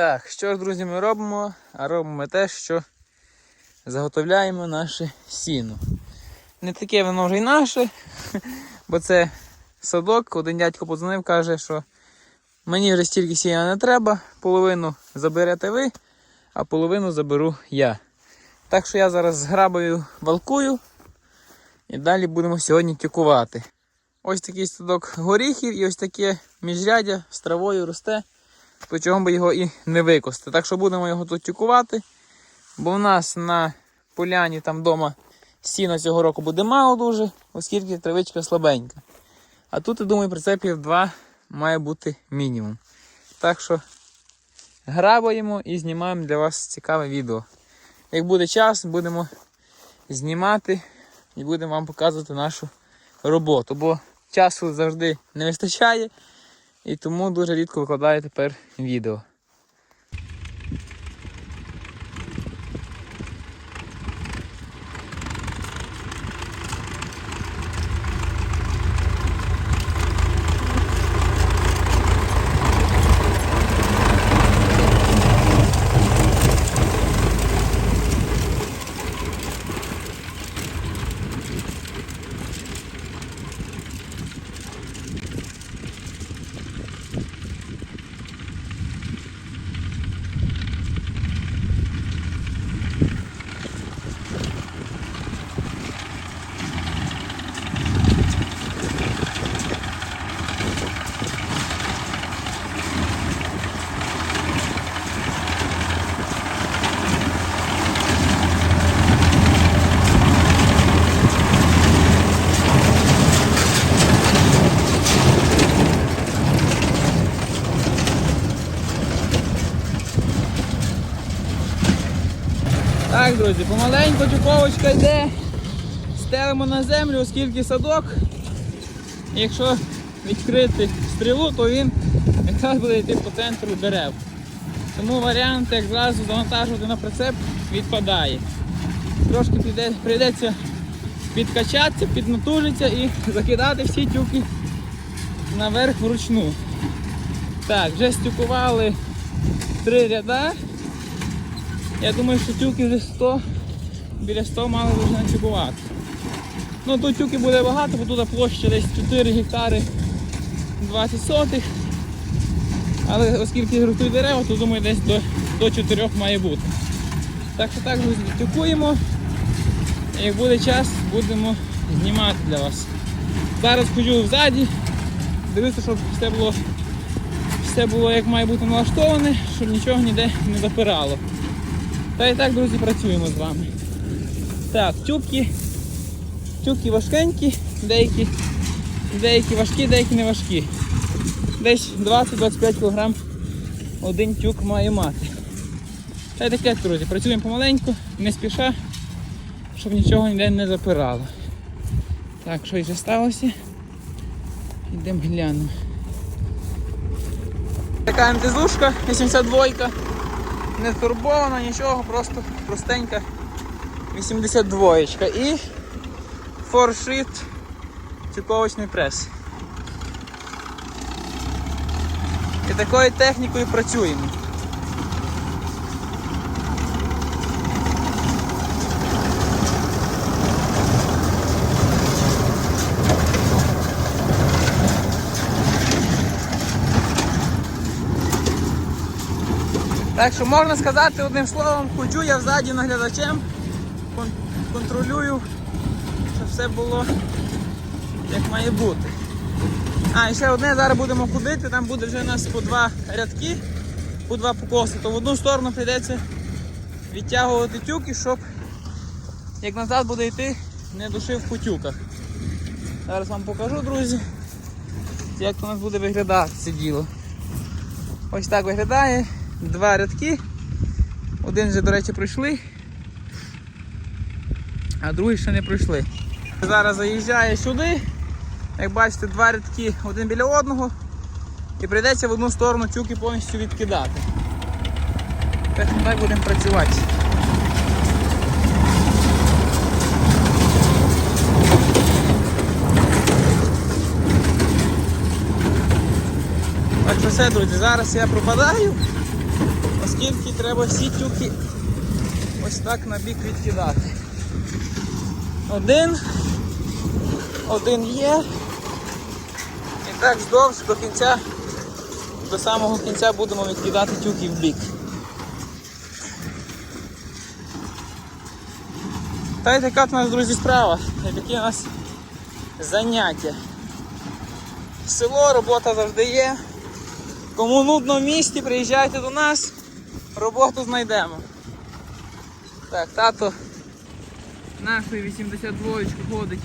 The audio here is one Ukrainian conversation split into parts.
Так, що ж, друзі, ми робимо? А робимо ми те, що заготовляємо наше сіно. Не таке воно вже й наше, бо це садок. Один дядько подзвонив, каже, що мені вже стільки сіна не треба, половину заберете ви, а половину заберу я. Так що я зараз з грабою валкую і далі будемо сьогодні тюкувати. Ось такий садок горіхів і ось таке міжрядя з травою росте, чого би його і не викости. Так що будемо його тут тюкувати, бо в нас на поляні там вдома сіна цього року буде мало дуже, оскільки травичка слабенька. А тут, я думаю, прицепів два має бути мінімум. Так що грабаємо і знімаємо для вас цікаве відео. Як буде час, будемо знімати і будемо вам показувати нашу роботу. Бо часу завжди не вистачає, і тому дуже рідко викладаю тепер відео. Так, друзі, помаленьку тюковочка йде. Стелимо на землю, оскільки садок. Якщо відкрити стрілу, то він якраз буде йти по центру дерев. Тому варіант, як зразу завантажувати на прицеп, відпадає. Трошки прийдеться підкачатися, піднатужитися і закидати всі тюки наверх вручну. Так, вже стюкували три ряда. Я думаю, що тюки вже 100, біля 100 мали вже начекувати. Ну тут тюки буде багато, бо тут площа десь 4 гектари 20 сотих. Але оскільки ростуть дерева, то думаю десь до, до 4 має бути. Так що так, тюкуємо. Як буде час, будемо знімати для вас. Зараз ходжу ззаді, дивлюся, щоб все було, все було як має бути налаштоване, щоб нічого ніде не запирало. Та і так, друзі, працюємо з вами. Так, тюбки. Тюбки важкенькі, деякі, деякі важкі, деякі не важкі. Десь 20-25 кг один тюк має мати. Та й таке, друзі, працюємо помаленьку, не спіша, щоб нічого ніде не запирало. Так, що вже сталося? Йдемо глянемо. Така МТЗушка 82 не турбована, нічого, просто простенька 82 і форшит ціповочний прес. І такою технікою працюємо. Так що можна сказати одним словом, ходжу я взаді наглядачем, кон- контролюю, щоб все було як має бути. А, і ще одне, зараз будемо ходити, там буде вже у нас по два рядки, по два покоси, то в одну сторону прийдеться відтягувати тюки, щоб як назад буде йти, не душив по тюках. Зараз вам покажу, друзі, як у нас буде виглядати це діло. Ось так виглядає. Два рядки. Один вже, до речі, пройшли, а другий ще не пройшли. Зараз заїжджає сюди. Як бачите, два рядки один біля одного. І прийдеться в одну сторону тюки повністю відкидати. Так так будемо працювати. Так що все, друзі, зараз я пропадаю. Тільки треба всі тюки ось так на бік відкидати. Один. Один є. І так вздовж до кінця, до самого кінця будемо відкидати тюки в бік. Та й така в нас, друзі, справа. І такі у нас заняття. Село, робота завжди є. Кому нудно в місті, приїжджайте до нас, роботу знайдемо. Так, тато нашою 82 ходить,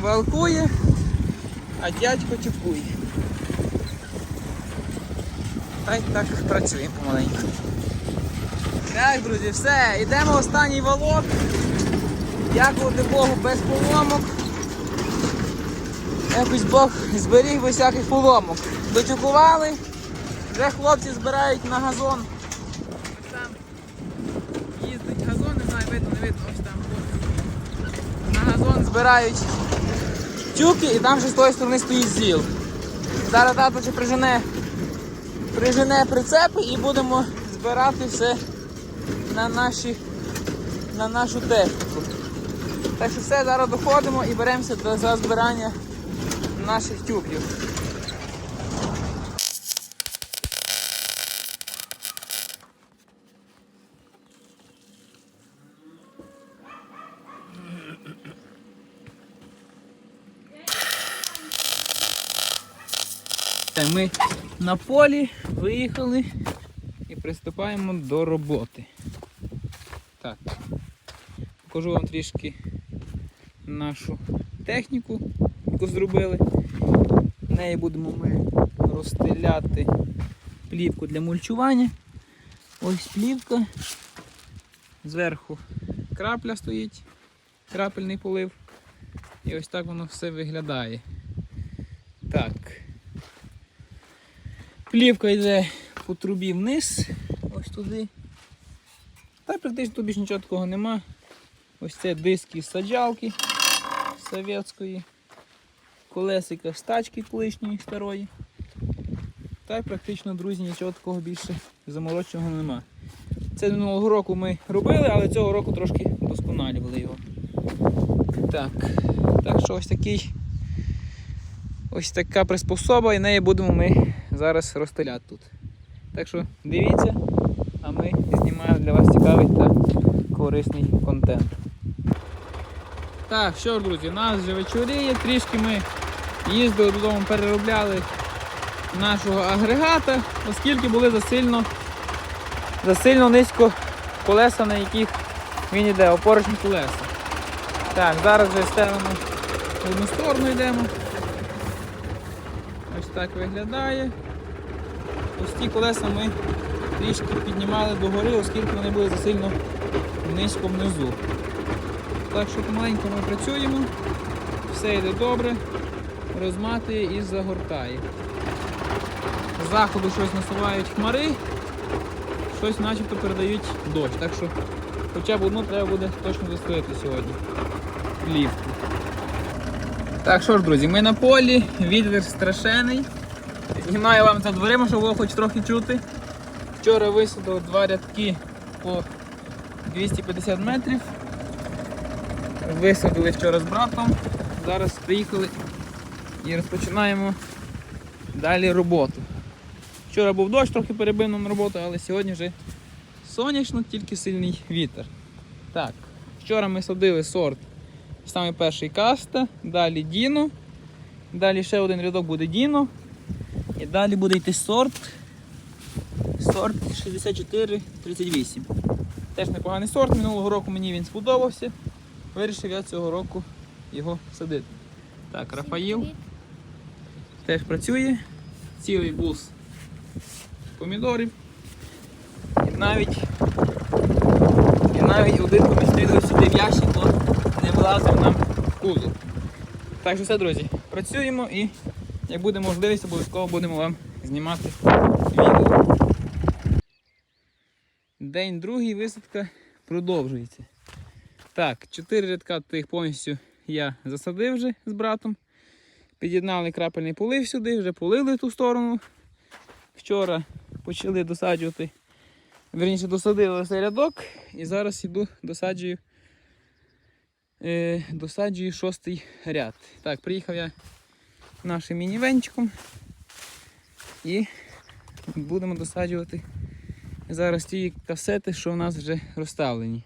валкує, а дядько тюкує. Та й так працюємо помаленьку. Так, друзі, все, йдемо в останній валок. Дякувати Богу без поломок. Якось Бог зберіг без всяких поломок. Дотюкували, вже хлопці збирають на газон. Там їздить газон, не знаю, видно, не видно, ось там. На газон збирають тюки і там вже з тої сторони стоїть зіл. Зараз тато ще прижене, прижене прицепи і будемо збирати все на, наші, на нашу техніку. Так що все, зараз доходимо і беремося до- за збирання наших тюків. Все, Ми на полі виїхали і приступаємо до роботи. Так, покажу вам трішки нашу техніку, яку зробили. Неї будемо ми розстеляти плівку для мульчування. Ось плівка. Зверху крапля стоїть, крапельний полив. І ось так воно все виглядає. Так. Плівка йде по трубі вниз, ось туди. Та практично тут більш нічого такого нема. Ось це диски з саджалки совєтської, колесика з тачки колишньої старої. Та й практично, друзі, нічого такого більше замороченого нема. Це минулого року ми робили, але цього року трошки вдосконалювали його. Так, так що ось такий ось така приспособа і неї будемо ми зараз розстеляти тут. Так що дивіться, а ми знімаємо для вас цікавий та корисний контент. Так, що друзі, нас вже вечоріє, трішки ми їздили додому, переробляли нашого агрегата, оскільки були засильно, засильно низько колеса, на яких він йде, опорочні колеса. Так, зараз вже стелимо в одну сторону йдемо. Ось так виглядає. Ось ті колеса ми трішки піднімали догори, оскільки вони були засильно низько внизу. Так що помаленьку ми працюємо, все йде добре, розматує і загортає. З заходу щось насувають хмари, щось начебто передають дощ. Так що хоча б одну треба буде точно застелити сьогодні. Плівку. Так що ж, друзі, ми на полі, відвір страшений. Знімаю вам за дверима, щоб було хоч трохи чути. Вчора висадив два рядки по 250 метрів. Висадили вчора з братом. Зараз приїхали і розпочинаємо далі роботу. Вчора був дощ, трохи перебив нам роботу, але сьогодні вже сонячно, тільки сильний вітер. Так, вчора ми садили сорт саме перший каста, далі Діно, далі ще один рядок буде Діно. Далі буде йти сорт. Сорт 6438. Теж непоганий сорт. Минулого року мені він сподобався. Вирішив я цього року його садити. Так, Рафаїл теж працює. Цілий бус помідорів. І навіть, і навіть один помістили сюди в ящик, не влазив нам в кузов. Так що все, друзі, працюємо і як буде можливість, обов'язково будемо вам знімати відео. День другий висадка продовжується. Так, чотири рядка тих повністю я засадив вже з братом. Під'єднали крапельний полив сюди, вже полили ту сторону. Вчора почали досаджувати Верніше досадили цей рядок і зараз іду досаджую, е, досаджую шостий ряд. Так, приїхав я нашим мінівенчиком і будемо досаджувати зараз ті касети, що в нас вже розставлені.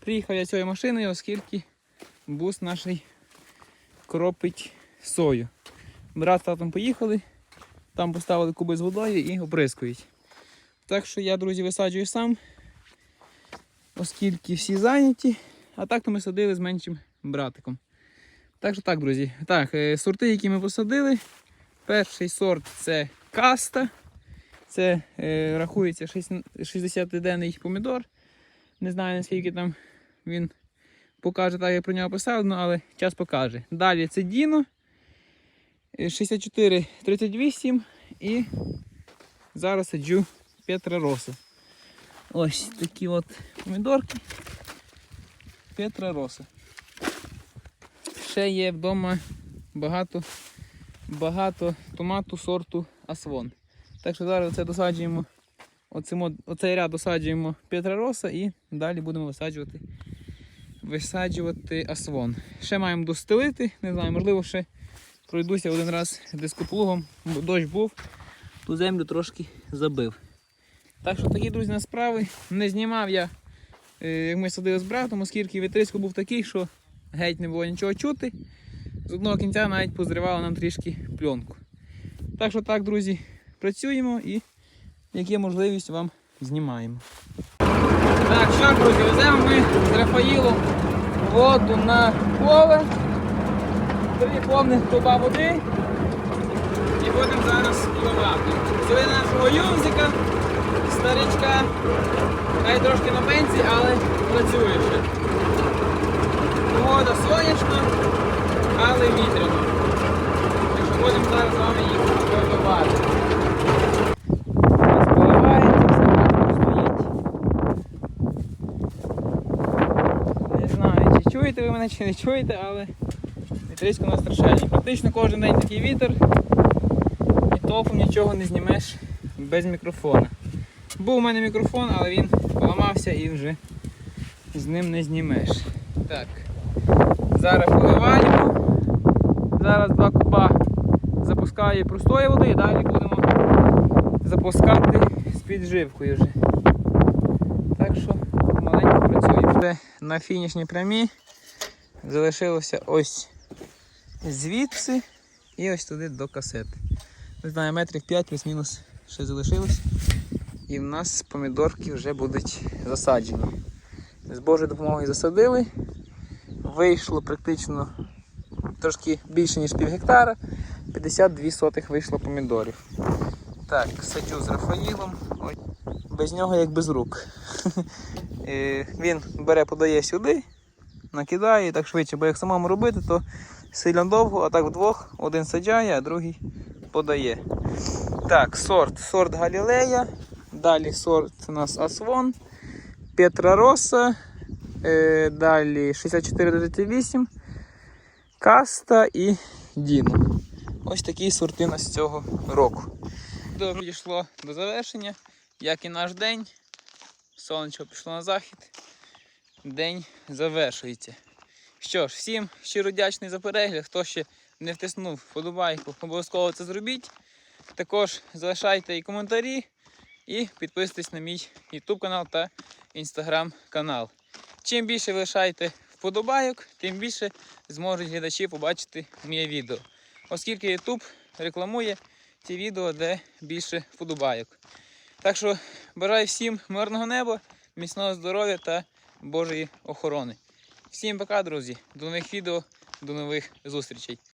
Приїхав я цією машиною, оскільки бус наш кропить сою. Брат з татом поїхали, там поставили куби з водою і оприскують. Так що я, друзі, висаджую сам, оскільки всі зайняті, а так то ми садили з меншим братиком. Так що так, друзі. Так, е, сорти, які ми посадили. Перший сорт це каста. Це е, рахується 60-денний помідор. Не знаю наскільки там він покаже, так як про нього писав, але час покаже. Далі це Діно. е, 64-38 і зараз саджу Петра Роса. Ось такі от помідорки. Петра Роса. Ще є вдома багато, багато томату сорту Асвон. Так що зараз це досаджуємо, оцимо, оцей ряд досаджуємо Петророса і далі будемо висаджувати, висаджувати Асвон. Ще маємо достелити, не знаю, можливо, ще пройдуся один раз дископлугом, бо дощ був, ту землю трошки забив. Так що такі, друзі, на справи. Не знімав я, е, як ми садили з братом, оскільки вітрисько був такий, що геть не було нічого чути. З одного кінця навіть позривало нам трішки пленку. Так що так, друзі, працюємо і як є можливість вам знімаємо. Так, що, друзі, веземо ми з Рафаїлом воду на поле. Три повних труба води. І будемо зараз пливати. Взяли нашого юзика, старичка. Хай трошки на пенсії, але працює ще. Погода сонячна, але вітряна. Так що будемо зараз з вами їх вибивати. Поливається, все гарно. Не знаю, чи чуєте ви мене, чи не чуєте, але вітрисько у нас страшенний. Практично кожен день такий вітер і толком нічого не знімеш без мікрофона. Був у мене мікрофон, але він поламався і вже з ним не знімеш. Так. Зараз поливаємо. Зараз два куба запускаю простої води і далі будемо запускати з підживкою вже. Так що маленько працюємо. Вже на фінішній прямій залишилося ось звідси і ось туди до касети. Не знаю, метрів 5 плюс-мінус ще залишилось. І в нас помідорки вже будуть засаджені. З Божою допомогою засадили. Вийшло практично трошки більше, ніж пів гектара. 52 сотих вийшло помідорів. Так, саджу з Рафаїлом. Без нього як без рук. Е, Він бере, подає сюди, накидає так швидше, бо як самому робити, то сильно довго, а так вдвох один саджає, а другий подає. Так, сорт. Сорт Галілея. Далі сорт у нас Асвон, Петра Роса, е, далі 6438, Каста і Діно. Ось такі сорти нас цього року. Підійшло до завершення, як і наш день. Сонечко пішло на захід. День завершується. Що ж, всім щиро вдячний за перегляд. Хто ще не втиснув вподобайку, обов'язково це зробіть. Також залишайте і коментарі і підписуйтесь на мій YouTube канал та Instagram канал. Чим більше ви лишаєте вподобайок, тим більше зможуть глядачі побачити моє відео. Оскільки YouTube рекламує ті відео, де більше вподобайок. Так що бажаю всім мирного неба, міцного здоров'я та Божої охорони. Всім пока, друзі. До нових відео, до нових зустрічей.